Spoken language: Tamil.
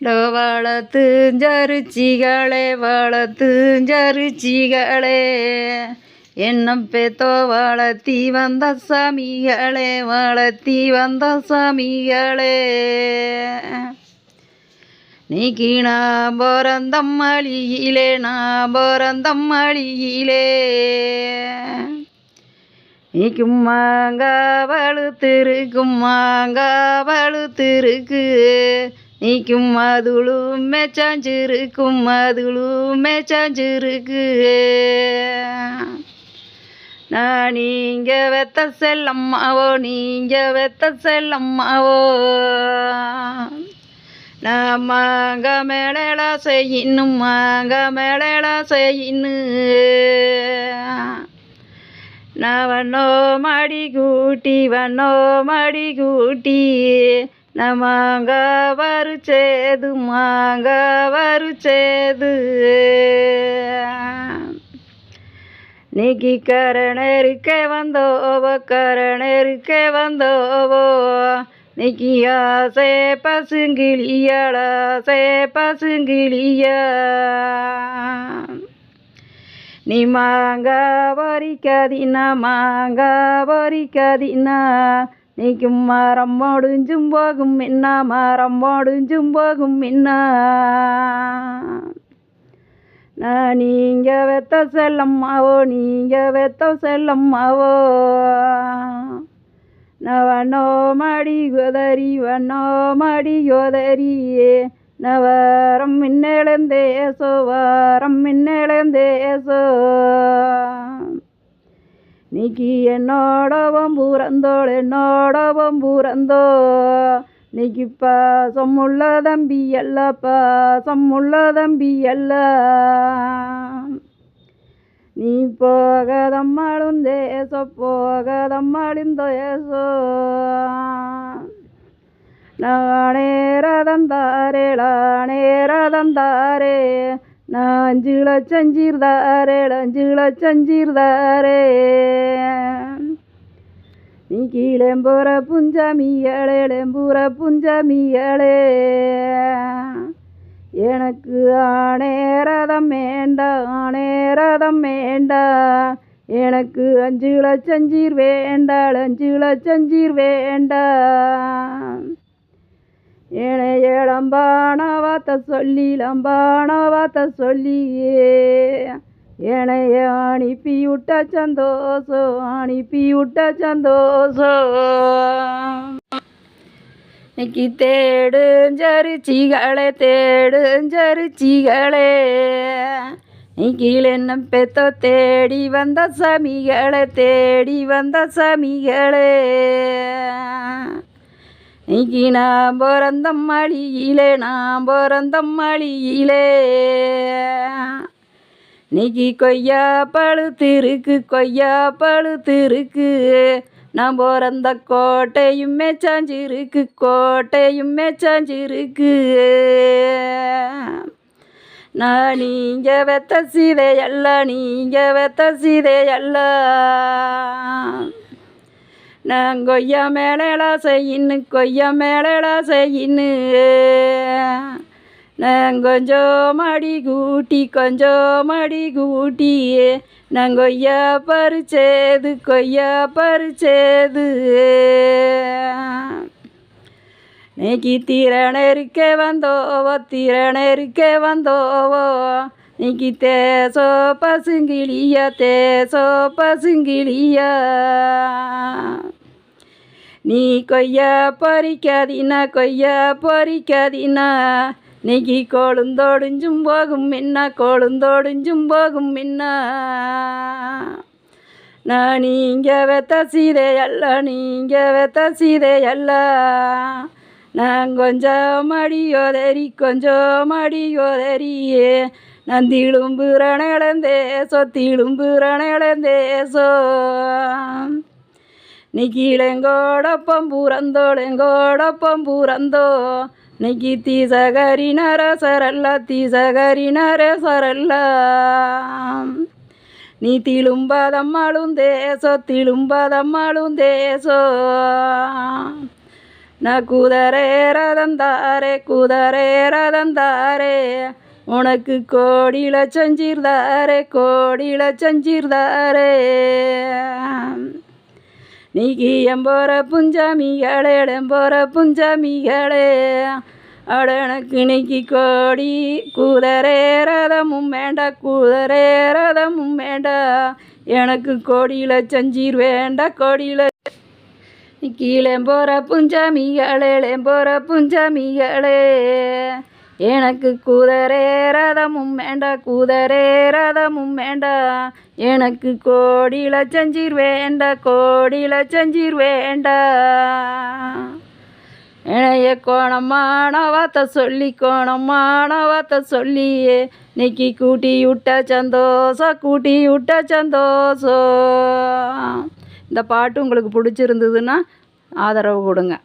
വളത്ത് ചരുച്ചികളെ വളത്ത് ചരുച്ചികളെ എണ്ണപ്പെത്തോ വളർത്തി വന്ന സ്വാമികളെ വളർത്തി വന്ന സ്വാമികളെ நீக்கினா போரந்தம் அழியிலே நான் போரந்தம் அழியிலே நீக்கும் மாங்காவளு திருக்கு மாங்காவளு திருக்கு நீக்கும் மதுளும் மெச்சாஞ்சிருக்கும் மதுளும் மெச்சாஞ்சிருக்கு. நான் நீங்க வெத்த செல்லம்மாவோ நீங்க வெத்த செல்லம்மாவோ. நான் மாங்க மேலடா செய்யணும் மாங்க மேலடா செய்யின்னு. நான் வண்ணோ மடி கூட்டி வண்ணோ மடி கூட்டி. நான் மாங்க வறுச்சேது மாங்க வறுச்சேது நீக்கி கரணருக்க வந்தோவோ கரணருக்க வந்தோவோ. நீக்கி ஆசை பசுங்கிளியாளாசை பசுங்கிளியா நீ மாங்கா பறிக்காதினா மாங்கா பறிக்காதினா நீக்கும் மரம் ஒடிஞ்சும் போகும் மின்னா மரம் ஒடிஞ்சும் போகும் மின்னா. நான் நீங்க வெத்த செல்லம்மாவோ நீங்க வெத்த செல்லம்மாவோ நான் வண்ணோ கோதரி வண்ணோ மடி கோதரி நவரம் மின்னெழுந்தேசோ வாரம் மின்னெழுந்தேசோ நீக்கி என்னோடவம் பூரந்தோள் என்னோடவம் பூரந்தோ நீக்கி பாசம் தம்பி அல்லப்பா பாசம் தம்பி அல்ல. நீ போகதம்மாளும் தேசோ போகதம்மாளும் தேசோ நானே ரதம் தாரே நானே ரதம் தாரே. நான் அஞ்சு லட்சம் சீர்தாரே நீ லட்சம் சீர்தாரே நீ கீழேம்புற புஞ்சமியளே. எனக்கு ஆணே ரதம் வேண்டா ஆணே ரதம் வேண்டா. எனக்கு அஞ்சு லட்சம் சீர் வேண்டாள் அஞ்சு லட்சம் வேண்டா. ஏனை ஏழம்பான வார்த்தை சொல்லி லம்பான வார்த்தை சொல்லியே. ஏனைய அனுப்பி விட்ட சந்தோஷம் அனுப்பி விட்ட சந்தோஷம். இன்னைக்கு தேடுஞ்சரிச்சிகளே தேடுஞ்சரிச்சிகளே இன்னைக்கு என்ன பெத்தோ தேடி வந்த சமிகளை தேடி வந்த சமிகளே. இன்னைக்கு நான் பிறந்த மழியிலே நான் பிறந்த மழியிலே இன்னைக்கு கொய்யா பழுத்திருக்கு கொய்யா பழுத்திருக்கு நான் பிறந்த கோட்டையும் மேச்சாஞ்சிருக்கு கோட்டையும் மேச்சாஞ்சிருக்கு. நான் நீங்க வெத்த சீதையல்ல நீங்க வெத்த சீதையல்ல. நான் கொய்யா மேலேடா செய்யின்னு கொய்யா மேலேடா செய்யின்னு. நான் கொஞ்சம் மடி கூட்டி கொஞ்சம் மடி கூட்டி. நான் கொய்யா பறிச்சேது கொய்யா பறிச்சேது. நீக்கி திறனெருக்க வந்தோவோ திறனெருக்க வந்தோவோ. நீக்கி தேசோ பசுங்கிளியா தேசோ பசுங்கிளியா. நீ கொய்யா பறிக்காதீனா கொய்யா பறிக்காதீனா நீக்கி கோளுந்தோடிஞ்சும் போகும் மின்னா கோளுந்தோடிஞ்சும் போகும் மின்னா நான் நீங்க வெத்த சீதை அல்ல நீங்க வெத்த சீதை அல்ல நான் கொஞ்சம் அடியோதரி கொஞ்சம் மடியோதரியே நான் திளும்புறனேசோ திளும்புறனேசோ நீ சோ. பூரந்தோளெங்கோடப்பம் பூரந்தோ. நீக்கி தீசகரி நரசரல்ல தீசகரி நரசரல்ல. நீ திளும்பதம்மாளும் தேசோ திளும்பதம்மாளும் தேசோ நான் குதிரை ரதந்தாரே குதிரை ரதந்தாரே. உனக்கு கோடியில் செஞ்சிருந்தாரே கோடியில் செஞ்சிருந்தாரே நீக்கியம் போகிற புஞ்சாமிகளே எம்போர புஞ்சாமிகளே. அடனுக்கு எனக்கு நீக்கி கோடி கூதரே ரதமும் வேண்டா கூதரே ரதமும் வேண்டா. எனக்கு கோடியில் செஞ்சீர் வேண்டா கோடியில். கீழே போகிற புஞ்சாமிகளே போகிற புஞ்சாமிகளே. எனக்கு குதிரே ரதமும் வேண்டா குதிரே ரதமும் வேண்டா. எனக்கு கோடியில் செஞ்சீர் வேண்டா கோடியில் செஞ்சீர் வேண்டா. இணைய கோணமான வார்த்தை சொல்லி கோணமான வார்த்தை சொல்லி இன்னைக்கு கூட்டி விட்ட சந்தோஷம் கூட்டி விட்ட சந்தோஷம். இந்த பாட்டு உங்களுக்கு பிடிச்சிருந்ததுன்னா ஆதரவு கொடுங்க.